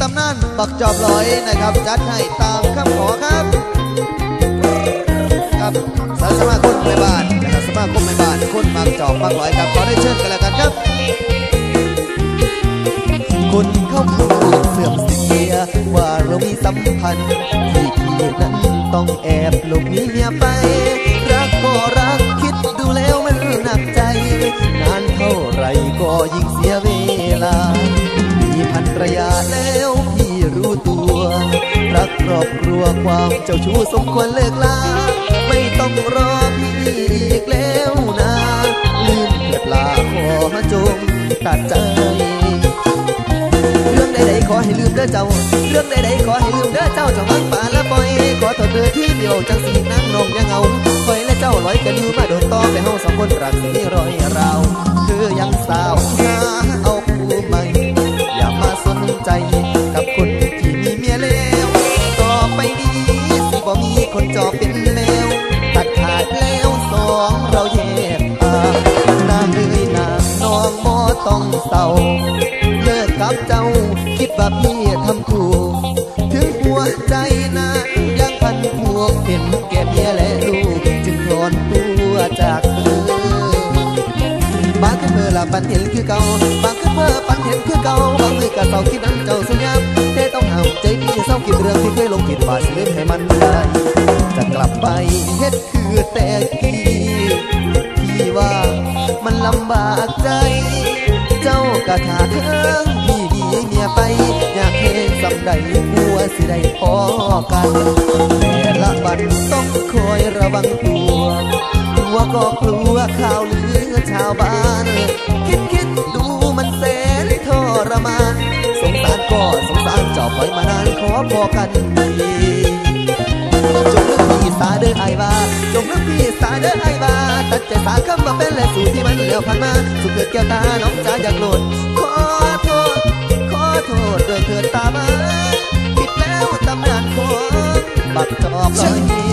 ตำนานบักจอบลอยนะครับ จัดให้ตามคำขอครับ ครับสารสมาคมแม่บ้านนะครับสมาคมแม่บ้านคนมักจอบมักลอยครับขอได้เชิญกันแล้วกันครับคนเข้าพูดเสื่อมเสียว่าเรามีสัมพันธ์ที่พี่นั้นต้องแอบหลบหนีเมียไป รักก็รักคิดดูแล้วมันหนักใจ นานเท่าไรก็ยิ่งเสียเวลา มีพันรยาแล้วพี่รู้ตัวรักครอบครัวความเจ้าชู้สมควรเลิกลาไม่ต้องรอพี่อีกแล้วนะลืมเถิดลาขอจงตัดใจ เรื่องใดๆขอให้ลืมเด้อเจ้า เรื่องใดๆขอให้ลืมเด้อเจ้าจ้ามังป่าละปล่อยขอโทษเธอที่เดียวจังสีนั่งนองยังเอาคอยและเจ้าลอยกันอยู่มาโดนต่อไปเฮาสองคนรักสีรอยเราเธอยังสาวหา องเราแยกทางนางเอ้ยนางน้องบ่ต้องเศร้าเลิกกับเจ้าคิดว่าพี่ทำถูกถึงหัวใจนั้นยังพันผูกเห็นแก่เมียและลูกจึงถอนตัวจากเธอบางคือเมื่อละปันเห็นคือเก่าบางคือเมื่อปันเห็นคือเก่าบางมือกะเศร้าคิดนั้นเจ้าสัญญาแต่ต้องห้ามใจพี่เศร้าคิดเรื่องที่เคยลงผิดบาดสิลืมให้มันได้จะกลับไปเฮ็ดคือแต่กี่ ลำบากใจ เจ้ากะขาเทิงพี่ดีเมียไป อยากเห็นสำใดหัวสิได้พอกันแต่ละวันต้องคอยระวังตัวกลัวก็กลัวข่าวลือชาวบ้าน คิดคิดดูมันแสนทรมาน สงสารก็สงสารจอบไว้มานานขอพอกันที จงนึกพี่สาเด้อไอว่าจงนึกพี่สาเด้อไอว่าตัดใจสาคำว่าเป็นและสู่ที่มันเลียวผ่านมาสุดเกิดแก้วตาน้องจ๋าอยากโหลดขอโทษ ขอโทษด้วยเถิดตามาผิดแล้วตำนานของบัดจอบลอย